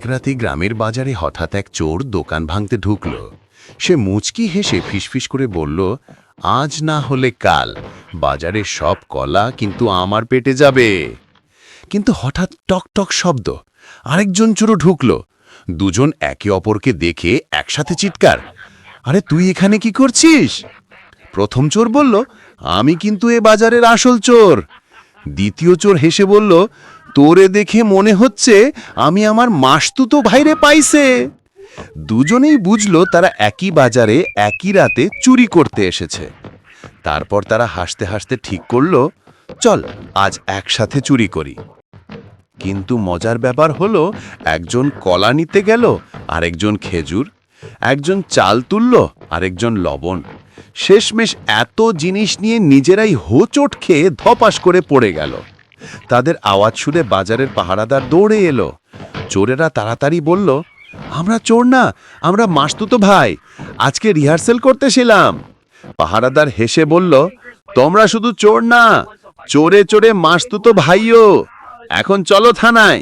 এক রাতে গ্রামের বাজারে হঠাৎ এক চোর দোকান ভাঙতে ঢুকল। সে মুচকি হেসে ফিসফিস করে বলল, আজ না হলে কাল। বাজারে সব কলা কিন্তু আমার পেটে যাবে। কিন্তু হঠাৎ টক টক শব্দ, আরেকজন চোরও ঢুকল। দুজন একে অপরকে দেখে একসাথে চিৎকার, আরে তুই এখানে কি করছিস? প্রথম চোর বলল, আমি কিন্তু এ বাজারের আসল চোর। দ্বিতীয় চোর হেসে বলল তোরে দেখে মনে হচ্ছে আমি আমার মাসতুতো ভাইরে পাইছে। দুজনেই বুঝলো তারা একই বাজারে, একই রাতে চুরি করতে এসেছে। তারপর তারা হাসতে হাসতে ঠিক করল, চল, আজ একসাথে চুরি করি। কিন্তু মজার ব্যাপার হলো, একজন কলা নিতে গেল, আরেকজন খেজুর, একজন চাল তুলল, আরেকজন লবণ। শেষমেশ এত জিনিস নিয়ে নিজেরাই হোচট খেয়ে ধপাস করে পড়ে গেল। তাদের আওয়াজ শুনে বাজারের পাহারাদার দৌড়ে এলো। চোরেরা তাড়াতাড়ি বলল, আমরা চোর না, আমরা মাসতুতো ভাই, আজকে রিহার্সেল করতেছিলাম পাহারাদার হেসে বলল, তোমরা শুধু চোর না, চোরে চোরে মাসতুতো ভাইও, এখন চলো থানায়।